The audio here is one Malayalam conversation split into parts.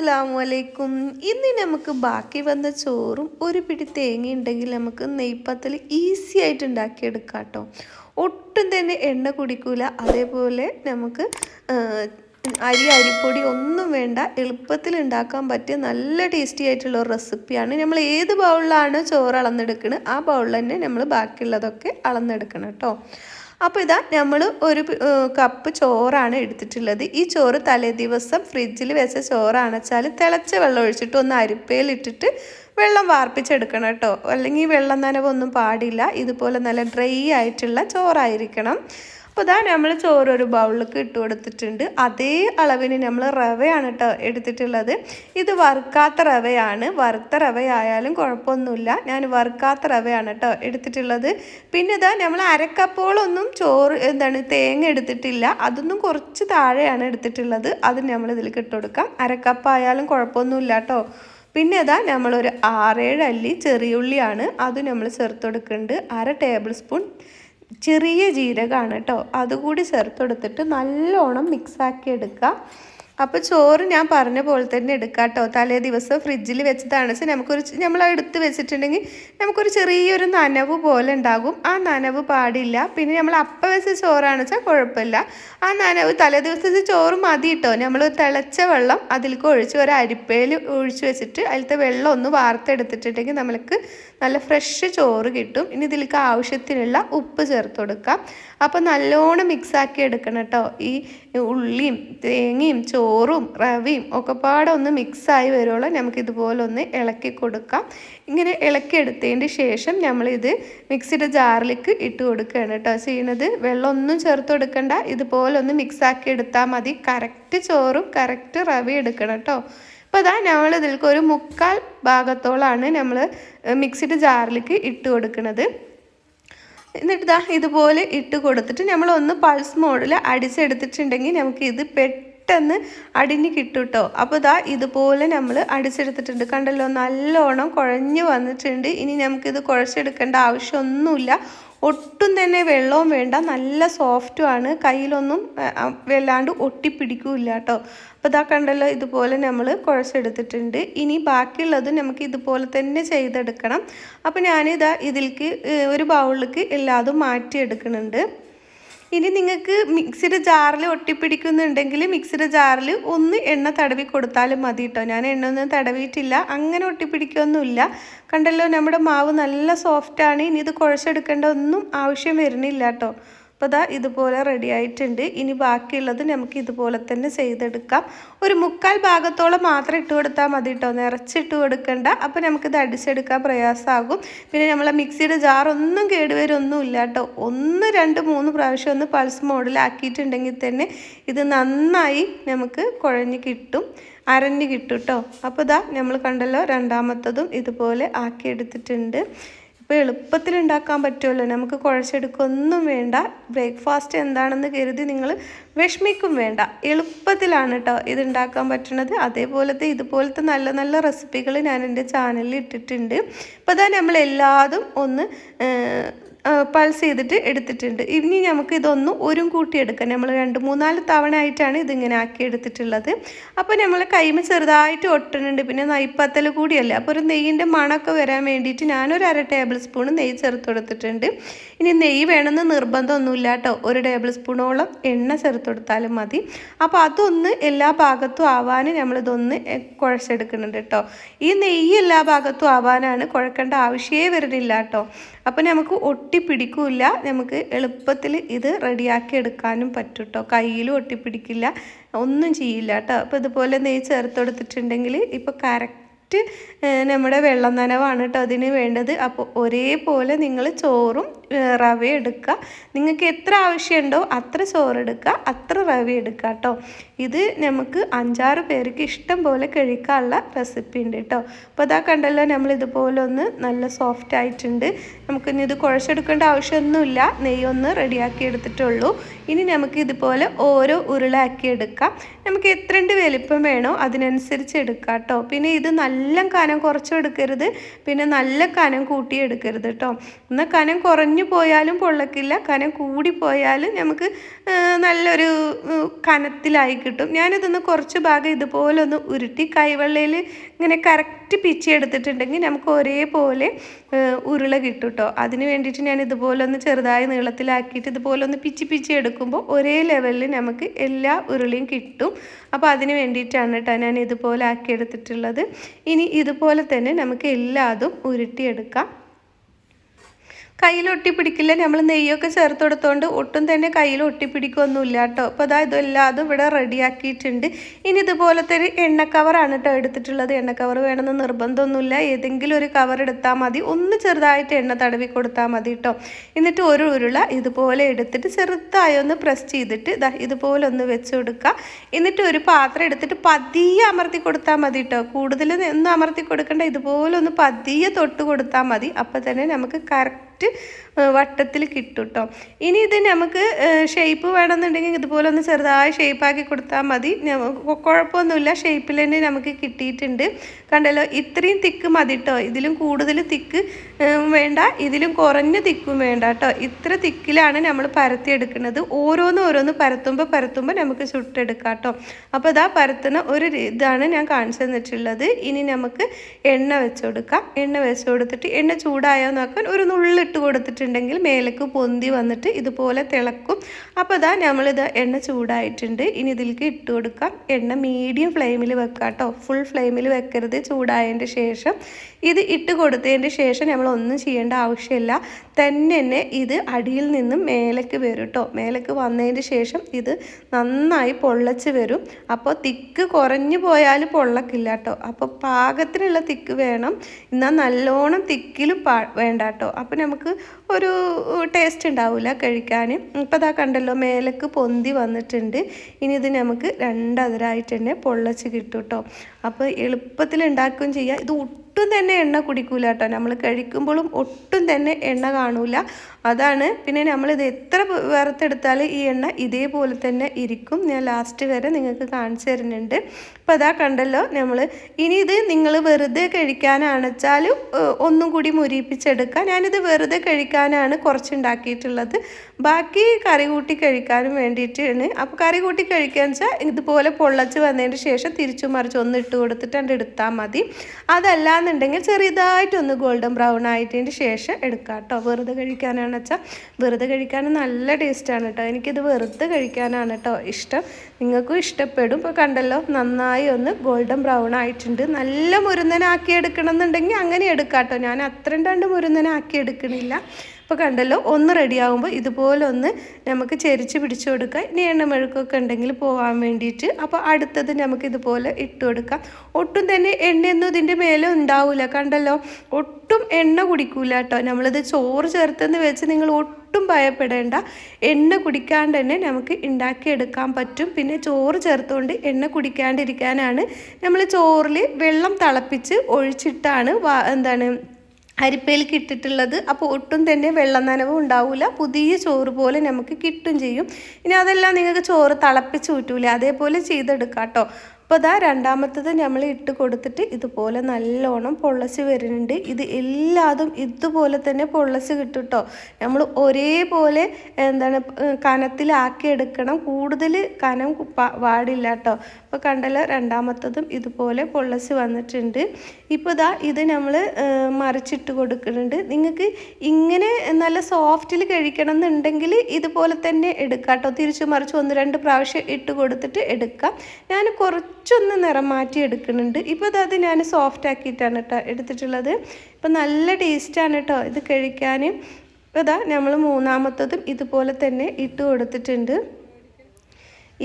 അസ്സാം വലൈക്കും ഇന്ന് നമുക്ക് ബാക്കി വന്ന ചോറും ഒരു പിടി തേങ്ങ ഉണ്ടെങ്കിൽ നമുക്ക് നെയ്പ്പത്തിൽ ഈസി ആയിട്ട് ഉണ്ടാക്കിയെടുക്കാം കേട്ടോ ഒട്ടും തന്നെ എണ്ണ കുടിക്കൂല. അതേപോലെ നമുക്ക് അരി അരിപ്പൊടി ഒന്നും വേണ്ട. എളുപ്പത്തിൽ ഉണ്ടാക്കാൻ പറ്റിയ നല്ല ടേസ്റ്റി ആയിട്ടുള്ള ഒരു റെസിപ്പിയാണ് നമ്മൾ ഏത് ബൗളിലാണ് ചോറ് അളന്നെടുക്കുന്നത് ആ ബൗളിൽ തന്നെ നമ്മൾ ബാക്കിയുള്ളതൊക്കെ അളന്നെടുക്കണം കേട്ടോ അപ്പോൾ ഇതാ നമ്മൾ ഒരു കപ്പ് ചോറാണ് എടുത്തിട്ടുള്ളത്. ഈ ചോറ് തലേ ദിവസം ഫ്രിഡ്ജിൽ വെച്ച ചോറാണെച്ചാൽ തിളച്ച വെള്ളം ഒഴിച്ചിട്ട് ഒന്ന് അരിപ്പയിലിട്ടിട്ട് വെള്ളം വാർപ്പിച്ചെടുക്കണം കേട്ടോ. അല്ലെങ്കിൽ വെള്ളം നനവൊന്നും പാടില്ല. ഇതുപോലെ നല്ല ഡ്രൈ ആയിട്ടുള്ള ചോറായിരിക്കണം. അപ്പോൾ ഇതാ നമ്മൾ ചോറ് ഒരു ബൗളിലേക്ക് ഇട്ട് കൊടുത്തിട്ടുണ്ട്. അതേ അളവിന് നമ്മൾ റവയാണ് കേട്ടോ എടുത്തിട്ടുള്ളത്. ഇത് വറുക്കാത്ത റവയാണ്. വറുത്ത റവയായാലും കുഴപ്പമൊന്നുമില്ല. ഞാൻ വറുക്കാത്ത റവയാണ് കേട്ടോ എടുത്തിട്ടുള്ളത്. പിന്നെ ഇതാ നമ്മൾ അരക്കപ്പോളൊന്നും ചോറ് എന്താണ് തേങ്ങ എടുത്തിട്ടില്ല. അതൊന്നും കുറച്ച് താഴെയാണ് എടുത്തിട്ടുള്ളത്. അത് നമ്മൾ ഇതിലേക്ക് ഇട്ട് കൊടുക്കാം. അരക്കപ്പായാലും കുഴപ്പമൊന്നുമില്ല കേട്ടോ പിന്നെ അതാ നമ്മളൊരു ആറേഴ് അല്ലി ചെറിയുള്ളിയാണ്. അത് നമ്മൾ ചേർത്ത് കൊടുക്കുന്നുണ്ട്. അര ടേബിൾ സ്പൂൺ ചെറിയ ജീരകമാണ് കേട്ടോ. അതുകൂടി ചേർത്തെടുത്തിട്ട് നല്ലോണം മിക്സാക്കി എടുക്കുക. അപ്പോൾ ചോറ് ഞാൻ പറഞ്ഞ പോലെ തന്നെ എടുക്കാം കേട്ടോ. തലേ ദിവസം ഫ്രിഡ്ജിൽ വെച്ചതാണ്. വെച്ചാൽ നമുക്കൊരു നമ്മൾ എടുത്ത് വെച്ചിട്ടുണ്ടെങ്കിൽ നമുക്കൊരു ചെറിയൊരു നനവ് പോലെ ഉണ്ടാകും. ആ നനവ് പാടില്ല. പിന്നെ നമ്മൾ അപ്പം വെച്ച ചോറാണ് വെച്ചാൽ കുഴപ്പമില്ല. ആ നനവ് തലേ ദിവസത്തെ ചോറ് മതി കേട്ടോ. നമ്മൾ തിളച്ച വെള്ളം അതിലേക്ക് ഒഴിച്ച് ഒരു അരിപ്പയിൽ ഒഴിച്ച് വെച്ചിട്ട് അതിലത്തെ വെള്ളം ഒന്ന് വാർത്തെടുത്തിട്ടുണ്ടെങ്കിൽ നമ്മൾക്ക് നല്ല ഫ്രഷ് ചോറ് കിട്ടും. ഇനി ഇതിലേക്ക് ആവശ്യത്തിനുള്ള ഉപ്പ് ചേർത്ത് കൊടുക്കാം. അപ്പോൾ നല്ലോണം മിക്സാക്കി എടുക്കണം കേട്ടോ ഈ ഉള്ളിയും തേങ്ങയും ചോറും റവയും ഒക്കെ പാടെ ഒന്ന് മിക്സായി വരുമ്പോൾ നമുക്ക് ഇതുപോലെ ഒന്ന് ഇളക്കി കൊടുക്കാം. ഇങ്ങനെ ഇളക്കി എടുത്തതിന് ശേഷം നമ്മളിത് മിക്സിയുടെ ജാറിലേക്ക് ഇട്ട് കൊടുക്കുകയാണ് കേട്ടോ ചെയ്യണത്. വെള്ളമൊന്നും ചേർത്ത് കൊടുക്കണ്ട. ഇതുപോലെ ഒന്ന് മിക്സാക്കി എടുത്താൽ മതി. കറക്റ്റ് ചോറും കറക്റ്റ് റവയും എടുക്കണം കേട്ടോ അപ്പോൾ അതാ നമ്മൾ ഇതിലേക്ക് ഒരു മുക്കാൽ ഭാഗത്തോളാണ് നമ്മൾ മിക്സിഡ് ജാറിലേക്ക് ഇട്ട് കൊടുക്കുന്നത് എന്നിട്ട് ദാ ഇതുപോലെ ഇട്ട് കൊടുത്തിട്ട് നമ്മൾ ഒന്ന് പൾസ് മോഡിൽ അടിച്ചെടുത്തിട്ടുണ്ടെങ്കിൽ നമുക്ക് ഇത് പെട്ടെന്ന് അടിഞ്ഞ് കിട്ടും കേട്ടോ അപ്പോൾ ദാ ഇതുപോലെ നമ്മൾ അടിച്ചെടുത്തിട്ടുണ്ട്. കണ്ടല്ലോ നല്ലോണം കുഴഞ്ഞു വന്നിട്ടുണ്ട്. ഇനി നമുക്കിത് കുഴച്ചെടുക്കേണ്ട ആവശ്യമൊന്നുമില്ല. ഒട്ടും തന്നെ വെള്ളവും വേണ്ട. നല്ല സോഫ്റ്റുമാണ് കയ്യിലൊന്നും വല്ലാണ്ട് ഒട്ടിപ്പിടിക്കൂല കേട്ടോ അപ്പോൾ ഇതാ കണ്ടല്ലോ ഇതുപോലെ നമ്മൾ കുഴച്ചെടുത്തിട്ടുണ്ട്. ഇനി ബാക്കിയുള്ളത് നമുക്ക് ഇതുപോലെ തന്നെ ചെയ്തെടുക്കണം. അപ്പോൾ ഞാനിതാ ഇതിലേക്ക് ഒരു ബൗളിലേക്ക് എല്ലാതും മാറ്റിയെടുക്കുന്നുണ്ട്. ഇനി നിങ്ങൾക്ക് മിക്സിയുടെ ജാറിൽ ഒട്ടിപ്പിടിക്കുന്നുണ്ടെങ്കിൽ മിക്സിയുടെ ജാറിൽ ഒന്ന് എണ്ണ തടവി കൊടുത്താലും മതി കേട്ടോ ഞാൻ എണ്ണ ഒന്നും തടവിയിട്ടില്ല. അങ്ങനെ ഒട്ടിപ്പിടിക്കൊന്നുമില്ല. കണ്ടല്ലോ നമ്മുടെ മാവ് നല്ല സോഫ്റ്റാണ് ഇനി ഇത് കുഴച്ചെടുക്കേണ്ട ഒന്നും ആവശ്യം വരുന്നില്ല കേട്ടോ അപ്പോൾ ദാ ഇതുപോലെ റെഡി ആയിട്ടുണ്ട്. ഇനി ബാക്കിയുള്ളത് നമുക്ക് ഇതുപോലെ തന്നെ ചെയ്തെടുക്കാം. ഒരു മുക്കാൽ ഭാഗത്തോളം മാത്രം ഇട്ട് കൊടുത്താൽ മതി കേട്ടോ നിറച്ചിട്ട് കൊടുക്കണ്ട. അപ്പോൾ നമുക്കിത് അടിച്ചെടുക്കാൻ പ്രയാസമാകും പിന്നെ നമ്മളെ മിക്സിയുടെ ജാറൊന്നും ഒന്നും കേടുവരൊന്നും ഇല്ല കേട്ടോ ഒന്ന് രണ്ട് മൂന്ന് പ്രാവശ്യം ഒന്ന് പൾസ് മോഡിലാക്കിയിട്ടുണ്ടെങ്കിൽ തന്നെ ഇത് നന്നായി നമുക്ക് കുഴഞ്ഞ് കിട്ടും. അരഞ്ഞ് കിട്ടും കേട്ടോ അപ്പോൾ ഇതാ നമ്മൾ കണ്ടല്ലോ രണ്ടാമത്തതും ഇതുപോലെ ആക്കിയെടുത്തിട്ടുണ്ട്. ഇപ്പോൾ എളുപ്പത്തിൽ ഉണ്ടാക്കാൻ പറ്റുമല്ലോ നമുക്ക് കുഴച്ചെടുക്കൊന്നും വേണ്ട. ബ്രേക്ക്ഫാസ്റ്റ് എന്താണെന്ന് കരുതി നിങ്ങൾ വിഷമിക്കും വേണ്ട. എളുപ്പത്തിലാണ് കേട്ടോ ഇത് ഉണ്ടാക്കാൻ പറ്റുന്നത് അതേപോലത്തെ ഇതുപോലത്തെ നല്ല നല്ല റെസിപ്പികൾ ഞാൻ എന്റെ ചാനലിൽ ഇട്ടിട്ടുണ്ട്. അപ്പോൾ അതാ നമ്മൾ എല്ലാതും ഒന്ന് പൾസ് ചെയ്തിട്ട് എടുത്തിട്ടുണ്ട്. ഇനി നമുക്ക് ഇതൊന്ന് ഒരു കൂട്ടി എടുക്കാം. നമ്മൾ രണ്ട് മൂന്നാൽ തവണ ആയിട്ടാണ് ഇതിങ്ങനെ ആക്കി എടുത്തിട്ടുള്ളത്. അപ്പോൾ നമ്മൾ കൈമ ചെറുതായിട്ട് ഒട്ടുന്നുണ്ട് പിന്നെ നൈപ്പത്തൽ കൂടിയല്ലേ? അപ്പോൾ ഒരു നെയ്യിന്റെ മണമൊക്കെ വരാൻ വേണ്ടിയിട്ട് ഞാനൊരു അര ടേബിൾ സ്പൂൺ നെയ്യ് ചേർത്ത് കൊടുത്തിട്ടുണ്ട്. ഇനി നെയ്യ് വേണമെന്ന് നിർബന്ധമൊന്നുമില്ല കേട്ടോ. ഒരു ടേബിൾ സ്പൂണോളം എണ്ണ ചേർത്ത് കൊടുത്താലും മതി. അപ്പോൾ അതൊന്ന് എല്ലാ ഭാഗത്തും ആവാൻ നമ്മളിതൊന്ന് കുഴച്ചെടുക്കുന്നുണ്ട് കേട്ടോ. ഈ നെയ്യ് എല്ലാ ഭാഗത്തും ആവാനാണ് കുഴക്കേണ്ട ആവശ്യമേ വരുന്നില്ല കേട്ടോ. അപ്പോൾ നമുക്ക് ഒട്ടിപ്പിടിക്കില്ല. നമുക്ക് എളുപ്പത്തിൽ ഇത് റെഡിയാക്കി എടുക്കാനും പറ്റും കേട്ടോ കയ്യിലും ഒട്ടിപ്പിടിക്കില്ല. ഒന്നും ചെയ്യില്ല കേട്ടോ അപ്പോൾ ഇതുപോലെ നെയ്യ് ചേർത്ത് കൊടുത്തിട്ടുണ്ടെങ്കിൽ ഇപ്പോൾ കറക്റ്റ് നമ്മുടെ വെള്ളം നനവാണ് കേട്ടോ അതിന് വേണ്ടത്. അപ്പോൾ ഒരേപോലെ നിങ്ങൾ ചോറും റവ എടുക്കുക. നിങ്ങൾക്ക് എത്ര ആവശ്യമുണ്ടോ അത്ര ചോറ് എടുക്കുക. അത്ര റവ എടുക്കുക കേട്ടോ. ഇത് നമുക്ക് അഞ്ചാറ് പേർക്ക് ഇഷ്ടം പോലെ കഴിക്കാനുള്ള റെസിപ്പി ഉണ്ട് കേട്ടോ. അപ്പോൾ അതാ കണ്ടല്ലോ നമ്മൾ ഇതുപോലെ ഒന്ന് നല്ല സോഫ്റ്റ് ആയിട്ടുണ്ട്. നമുക്കിനി ഇത് കുഴച്ചെടുക്കേണ്ട ആവശ്യമൊന്നുമില്ല. നെയ്യൊന്ന് റെഡിയാക്കി എടുത്തിട്ടുള്ളൂ. ഇനി നമുക്ക് ഇതുപോലെ ഓരോ ഉരുളാക്കി എടുക്കാം. നമുക്ക് എത്രണ്ട് വലിപ്പം വേണോ അതിനനുസരിച്ച് എടുക്കാം കേട്ടോ. പിന്നെ ഇത് നല്ല കനം കുറച്ചും എടുക്കരുത്. പിന്നെ നല്ല കനം കൂട്ടി എടുക്കരുത് കേട്ടോ. എന്നാൽ കനം കുറഞ്ഞു കുറഞ്ഞു പോയാലും പൊള്ളക്കില്ല കനം കൂടി പോയാലും നമുക്ക് നല്ലൊരു കനത്തിലായി കിട്ടും. ഞാനിതൊന്ന് കുറച്ച് ഭാഗം ഇതുപോലെ ഒന്ന് ഉരുട്ടി കൈവെള്ളയിൽ ഇങ്ങനെ കറക്റ്റ് പിച്ചി എടുത്തിട്ടുണ്ടെങ്കിൽ നമുക്ക് ഒരേപോലെ ഉരുള കിട്ടും കേട്ടോ അതിന് വേണ്ടിയിട്ട് ഞാൻ ഇതുപോലെ ഒന്ന് ചെറുതായി നീളത്തിലാക്കിയിട്ട് ഇതുപോലെ ഒന്ന് പിച്ചി പിച്ചി എടുക്കുമ്പോൾ ഒരേ ലെവലിൽ നമുക്ക് എല്ലാ ഉരുളിയും കിട്ടും. അപ്പോൾ അതിന് വേണ്ടിയിട്ടാണ് കേട്ടോ ഞാൻ ഇതുപോലെ ആക്കിയെടുത്തിട്ടുള്ളത്. ഇനി ഇതുപോലെ തന്നെ നമുക്ക് എല്ലാതും ഉരുട്ടിയെടുക്കാം. കയ്യിൽ ഒട്ടിപ്പിടിക്കില്ല. നമ്മൾ നെയ്യൊക്കെ ചേർത്ത് കൊടുത്തോണ്ട് ഒട്ടും തന്നെ കയ്യിൽ ഒട്ടിപ്പിടിക്കൊന്നുമില്ല കേട്ടോ അപ്പോൾ അതാ ഇതെല്ലാം ഇവിടെ റെഡിയാക്കിയിട്ടുണ്ട്. ഇനി ഇതുപോലത്തെ ഒരു എണ്ണ കവറാണ് കേട്ടോ എടുത്തിട്ടുള്ളത്. എണ്ണ കവർ വേണമെന്ന് നിർബന്ധമൊന്നുമില്ല. ഏതെങ്കിലും ഒരു കവർ എടുത്താൽ മതി. ഒന്ന് ചെറുതായിട്ട് എണ്ണ തടവി കൊടുത്താൽ മതി കേട്ടോ എന്നിട്ട് ഒരു ഉരുള ഇതുപോലെ എടുത്തിട്ട് ചെറുതായി ഒന്ന് പ്രസ് ചെയ്തിട്ട് ഇതാ ഇതുപോലെ ഒന്ന് വെച്ച് കൊടുക്കുക എന്നിട്ട് ഒരു പാത്രം എടുത്തിട്ട് പതിയെ അമർത്തി കൊടുത്താൽ മതി കേട്ടോ കൂടുതൽ ഒന്നും അമർത്തി കൊടുക്കേണ്ട. ഇതുപോലെ ഒന്ന് പതിയെ തൊട്ട് കൊടുത്താൽ മതി. അപ്പോൾ തന്നെ നമുക്ക് കറക്റ്റ് പ്രോഡക്റ്റ് വട്ടത്തിൽ കിട്ടും കേട്ടോ ഇനി ഇത് നമുക്ക് ഷേപ്പ് വേണമെന്നുണ്ടെങ്കിൽ ഇതുപോലെ ഒന്ന് ചെറുതായി ഷേപ്പാക്കി കൊടുത്താൽ മതി. കുഴപ്പമൊന്നുമില്ല. ഷേപ്പിൽ തന്നെ നമുക്ക് കിട്ടിയിട്ടുണ്ട്. കണ്ടല്ലോ ഇത്രയും തിക്ക് മതി കേട്ടോ ഇതിലും കൂടുതൽ തിക്ക് വേണ്ട. ഇതിലും കുറഞ്ഞ തിക്കും വേണ്ട കേട്ടോ ഇത്ര തിക്കിലാണ് നമ്മൾ പരത്തിയെടുക്കുന്നത് ഓരോന്ന് ഓരോന്ന് പരത്തുമ്പോൾ പരത്തുമ്പോൾ നമുക്ക് ചുട്ടെടുക്കാം കേട്ടോ അപ്പോൾ ഇതാ പരത്തുന്ന ഒരു ഇതാണ് ഞാൻ കാണിച്ചു തന്നിട്ടുള്ളത്. ഇനി നമുക്ക് എണ്ണ വെച്ച് കൊടുക്കാം. എണ്ണ വെച്ച് കൊടുത്തിട്ട് എണ്ണ ചൂടായോ നോക്കാൻ ഒരു നുള്ളിട്ട് കൊടുത്തിട്ടുണ്ടെങ്കിൽ മേലേക്ക് പൊന്തി വന്നിട്ട് ഇതുപോലെ തിളക്കും. അപ്പോൾ ഇതാ നമ്മളിത് എണ്ണ ചൂടായിട്ടുണ്ട്. ഇനി ഇതിലേക്ക് ഇട്ട് കൊടുക്കാം. എണ്ണ മീഡിയം ഫ്ലെയിമിൽ വെക്കാം കേട്ടോ ഫുൾ ഫ്ലെയിമിൽ വെക്കരുത്. ചൂടായതിന്റെ ശേഷം ഇത് ഇട്ട് കൊടുത്തതിന്റെ ശേഷം നമ്മൾ ഒന്നും ചെയ്യേണ്ട ആവശ്യമില്ല. തന്നെ തന്നെ ഇത് അടിയിൽ നിന്നും മേലേക്ക് വരും കേട്ടോ മേലേക്ക് വന്നതിന് ശേഷം ഇത് നന്നായി പൊള്ളച്ച് വരും. അപ്പോൾ തിക്ക് കുറഞ്ഞു പോയാൽ പൊള്ളക്കില്ല കേട്ടോ അപ്പോൾ പാകത്തിനുള്ള തിക്ക് വേണം. എന്നാൽ നല്ലോണം തിക്കിലും പാ വേണ്ട കേട്ടോ അപ്പോൾ നമുക്ക് ഒരു ടേസ്റ്റ് ഉണ്ടാവില്ല കഴിക്കാൻ ഇപ്പോൾ അതാ കണ്ടല്ലോ മേലേക്ക് പൊന്തി വന്നിട്ടുണ്ട്. ഇനി ഇത് നമുക്ക് രണ്ടതിരായിട്ട് തന്നെ പൊള്ളച്ച് കിട്ടും കേട്ടോ അപ്പോൾ എളുപ്പത്തിൽ ഉണ്ടാക്കുകയും ചെയ്യാം. ഇത് ഒട്ടും തന്നെ എണ്ണ കുടിക്കൂല കേട്ടോ. നമ്മൾ കഴിക്കുമ്പോഴും ഒട്ടും തന്നെ എണ്ണ കാണൂല. അതാണ്. പിന്നെ നമ്മളിത് എത്ര വറുത്തെടുത്താൽ ഈ എണ്ണ ഇതേപോലെ തന്നെ ഇരിക്കും. ഞാൻ ലാസ്റ്റ് വരെ നിങ്ങൾക്ക് കാണിച്ചു തരുന്നുണ്ട്. അപ്പോൾ അതാ കണ്ടല്ലോ നമ്മൾ ഇനി ഇത് നിങ്ങൾ വെറുതെ കഴിക്കാനാണെച്ചാലും ഒന്നും കൂടി മുരിപ്പിച്ചെടുക്കാം. ഞാനിത് വെറുതെ കഴിക്കാനാണ് കുറച്ചുണ്ടാക്കിയിട്ടുള്ളത്. ബാക്കി കറി കൂട്ടി കഴിക്കാനും വേണ്ടിയിട്ടാണ്. അപ്പോൾ കറി കൂട്ടി കഴിക്കാന്ന് വെച്ചാൽ ഇതുപോലെ പൊള്ളച്ച് വന്നതിന് ശേഷം തിരിച്ചു മറിച്ച് ഒന്ന് ഇട്ട് കൊടുത്തിട്ട് അത് എടുത്താൽ മതി. അതല്ല എന്നുണ്ടെങ്കിൽ ചെറിയതായിട്ടൊന്ന് ഗോൾഡൻ ബ്രൗൺ ആയിട്ടതിന് ശേഷം എടുക്കാം കേട്ടോ വെറുതെ കഴിക്കാനാണ് വെച്ചാൽ വെറുതെ കഴിക്കാൻ നല്ല ടേസ്റ്റാണ് കേട്ടോ. എനിക്കിത് വെറുതെ കഴിക്കാനാണ് കേട്ടോ ഇഷ്ടം. നിങ്ങൾക്കും ഇഷ്ടപ്പെടും. ഇപ്പോൾ കണ്ടല്ലോ നന്നായി ഒന്ന് ഗോൾഡൻ ബ്രൗൺ ആയിട്ടുണ്ട്. നല്ല മുരുന്നനാക്കി എടുക്കണം എന്നുണ്ടെങ്കിൽ അങ്ങനെ എടുക്കാം കേട്ടോ ഞാൻ അത്രയും രണ്ട് മുരുന്നനാക്കി എടുക്കണില്ല ഇപ്പോൾ കണ്ടല്ലോ ഒന്ന് റെഡിയാകുമ്പോൾ ഇതുപോലെ ഒന്ന് നമുക്ക് ചെരിച്ച് പിടിച്ചു കൊടുക്കാം. ഇനി എണ്ണമെഴുക്കൊക്കെ ഉണ്ടെങ്കിൽ പോകാൻ വേണ്ടിയിട്ട്. അപ്പോൾ അടുത്തത് നമുക്ക് ഇതുപോലെ ഇട്ട് കൊടുക്കാം. ഒട്ടും തന്നെ എണ്ണയൊന്നും ഇതിന്റെ മേലെ ഉണ്ടാവില്ല കണ്ടല്ലോ ഒട്ടും എണ്ണ കുടിക്കൂല കേട്ടോ. നമ്മളിത് ചോറ് ചേർത്തെന്ന് വെച്ച് നിങ്ങൾ ഒട്ടും ഭയപ്പെടേണ്ട. എണ്ണ കുടിക്കാണ്ട് തന്നെ നമുക്ക് ഉണ്ടാക്കിയെടുക്കാൻ പറ്റും. പിന്നെ ചോറ് ചേർത്തുകൊണ്ട് എണ്ണ കുടിക്കാണ്ടിരിക്കാനാണ് നമ്മൾ ചോറിൽ വെള്ളം തിളപ്പിച്ച് ഒഴിച്ചിട്ടാണ് എന്താണ് അരിപ്പയിലേക്ക് ഇട്ടിട്ടുള്ളത്. അപ്പോൾ ഒട്ടും തന്നെ വെള്ളം നനവും ഉണ്ടാവില്ല പുതിയ ചോറ് പോലെ നമുക്ക് കിട്ടും ചെയ്യും. ഇനി അതെല്ലാം നിങ്ങൾക്ക് ചോറ് തിളപ്പിച്ച് ഊറ്റൂല. അതേപോലെ ചെയ്തെടുക്കാം കേട്ടോ. അപ്പോൾ അതാ രണ്ടാമത്തത് നമ്മൾ ഇട്ട് കൊടുത്തിട്ട് ഇതുപോലെ നല്ലോണം പൊള്ളച്ച് വരുന്നുണ്ട്. ഇത് എല്ലാതും ഇതുപോലെ തന്നെ പൊള്ളച്ച് കിട്ടും കേട്ടോ നമ്മൾ ഒരേപോലെ എന്താണ് കനത്തിലാക്കി എടുക്കണം. കൂടുതൽ കനം പാടില്ല കേട്ടോ അപ്പോൾ കണ്ടല്ലോ രണ്ടാമത്തതും ഇതുപോലെ പൊള്ളച്ച് വന്നിട്ടുണ്ട്. ഇപ്പോൾ ഇതാ ഇത് നമ്മൾ മറിച്ചിട്ട് കൊടുക്കുന്നുണ്ട്. നിങ്ങൾക്ക് ഇങ്ങനെ നല്ല സോഫ്റ്റിൽ കഴിക്കണം എന്നുണ്ടെങ്കിൽ ഇതുപോലെ തന്നെ എടുക്കാം കേട്ടോ തിരിച്ചു മറിച്ച് ഒന്ന് രണ്ട് പ്രാവശ്യം ഇട്ട് കൊടുത്തിട്ട് എടുക്കാം. ഞാൻ കുറച്ചൊന്ന് നിറം മാറ്റി എടുക്കുന്നുണ്ട്. ഇപ്പോൾ അത് ഞാൻ സോഫ്റ്റ് ആക്കിയിട്ടാണ് കേട്ടോ എടുത്തിട്ടുള്ളത്. ഇപ്പം നല്ല ടേസ്റ്റാണ് കേട്ടോ ഇത് കഴിക്കാൻ ഇതാ നമ്മൾ മൂന്നാമത്തതും ഇതുപോലെ തന്നെ ഇട്ട് കൊടുത്തിട്ടുണ്ട്.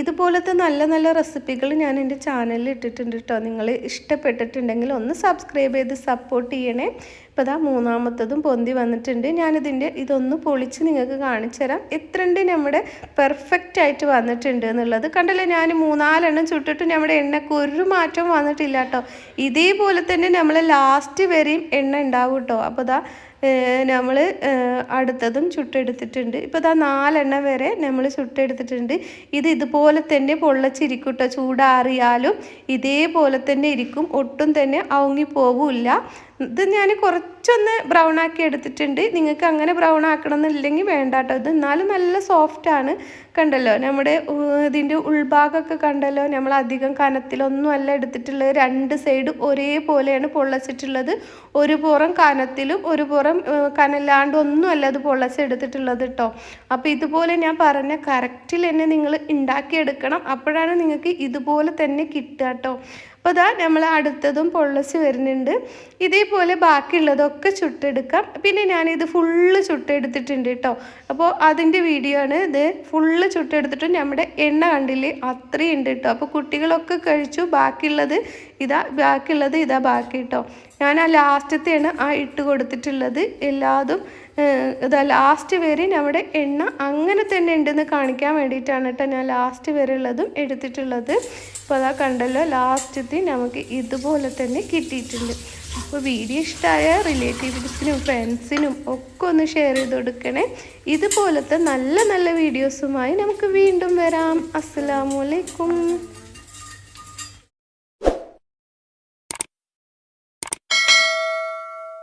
ഇതുപോലത്തെ നല്ല നല്ല റെസിപ്പികൾ ഞാൻ എന്റെ ചാനലിൽ ഇട്ടിട്ടുണ്ട് കേട്ടോ. നിങ്ങൾ ഇഷ്ടപ്പെട്ടിട്ടുണ്ടെങ്കിൽ ഒന്ന് സബ്സ്ക്രൈബ് ചെയ്ത് സപ്പോർട്ട് ചെയ്യണേ. ഇപ്പോൾ ഇതാ മൂന്നാമത്തതും പൊന്തി വന്നിട്ടുണ്ട്. ഞാനിതിന്റെ ഇതൊന്ന് പൊളിച്ച് നിങ്ങൾക്ക് കാണിച്ചു തരാം. എത്രണ്ട് നമ്മുടെ പെർഫെക്റ്റ് ആയിട്ട് വന്നിട്ടുണ്ട് എന്നുള്ളത് കണ്ടല്ലേ? ഞാൻ മൂന്നാലെണ്ണം ചുട്ടിട്ട് നമ്മുടെ എണ്ണക്ക് ഒരു മാറ്റവും വന്നിട്ടില്ല കേട്ടോ. ഇതേപോലെ തന്നെ നമ്മൾ ലാസ്റ്റ് വരെയും എണ്ണ ഉണ്ടാവും കേട്ടോ. അപ്പോൾ ഇതാ നമ്മൾ അടുത്തതും ചുട്ടെടുത്തിട്ടുണ്ട്. ഇപ്പോൾ ഇതാ നാലെണ്ണ വരെ നമ്മൾ ചുട്ടെടുത്തിട്ടുണ്ട്. ഇത് ഇതുപോലെ തന്നെ പൊള്ളച്ചിരിക്കും ചൂടാറിയാലും ഇതേപോലെ തന്നെ ഇരിക്കും. ഒട്ടും തന്നെ അവങ്ങി പോവില്ല ഇത് ഞാൻ കുറച്ചൊന്ന് ബ്രൗൺ ആക്കി എടുത്തിട്ടുണ്ട്. നിങ്ങൾക്ക് അങ്ങനെ ബ്രൗൺ ആക്കണം എന്നില്ലെങ്കിൽ വേണ്ട കേട്ടോ ഇത് എന്നാലും നല്ല സോഫ്റ്റാണ് കണ്ടല്ലോ നമ്മുടെ ഇതിന്റെ ഉൾഭാഗമൊക്കെ കണ്ടല്ലോ. നമ്മൾ അധികം കനത്തിലൊന്നും അല്ല എടുത്തിട്ടുള്ളത്. രണ്ട് സൈഡ് ഒരേപോലെയാണ് പൊള്ളച്ചിട്ടുള്ളത്. ഒരു പുറം കനത്തിലും ഒരു പുറം കനല്ലാണ്ട് ഒന്നും അല്ല അത് പൊള്ളച്ചെടുത്തിട്ടുള്ളത് കേട്ടോ അപ്പോൾ ഇതുപോലെ ഞാൻ പറഞ്ഞ കറക്റ്റിൽ തന്നെ നിങ്ങൾ ഉണ്ടാക്കിയെടുക്കണം. അപ്പോഴാണ് നിങ്ങൾക്ക് ഇതുപോലെ തന്നെ കിട്ടുക കേട്ടോ അപ്പോൾ ഇതാ നമ്മൾ അടുത്തതും പൊള്ളച്ച് വരുന്നുണ്ട്. ഇതേപോലെ ബാക്കിയുള്ളതൊക്കെ ചുട്ടെടുക്കാം. പിന്നെ ഞാനിത് ഫുള്ള് ചുട്ടെടുത്തിട്ടുണ്ട് കേട്ടോ അപ്പോൾ അതിന്റെ വീഡിയോ ആണ് ഇത് ഫുള്ള് ചുട്ടെടുത്തിട്ട് നമ്മുടെ എണ്ണ കണ്ടില്ലേ? അത്രയും ഉണ്ട് കേട്ടോ അപ്പോൾ കുട്ടികളൊക്കെ കഴിച്ചു. ബാക്കിയുള്ളത് ഇതാ ബാക്കിയുള്ളത് ഇതാ ബാക്കി കേട്ടോ ഞാൻ ആ ലാസ്റ്റത്തെയാണ് ആ ഇട്ട് കൊടുത്തിട്ടുള്ളത്. എല്ലാതും ഇതാ ലാസ്റ്റ് വരെ നമ്മുടെ എണ്ണ അങ്ങനെ തന്നെ ഉണ്ടെന്ന് കാണിക്കാൻ വേണ്ടിയിട്ടാണ് കേട്ടോ ഞാൻ ലാസ്റ്റ് വരെ ഉള്ളതും എടുത്തിട്ടുള്ളത്. അപ്പോൾ അതാ കണ്ടല്ലോ ലാസ്റ്റത്തിൽ നമുക്ക് ഇതുപോലെ തന്നെ കിട്ടിയിട്ടുണ്ട്. അപ്പോൾ വീഡിയോ ഇഷ്ടമായ റിലേറ്റീവ്സിനും ഫ്രണ്ട്സിനും ഒക്കെ ഒന്ന് ഷെയർ ചെയ്ത് കൊടുക്കണേ. ഇതുപോലത്തെ നല്ല നല്ല വീഡിയോസുമായി നമുക്ക് വീണ്ടും വരാം. അസ്സാമലൈക്കും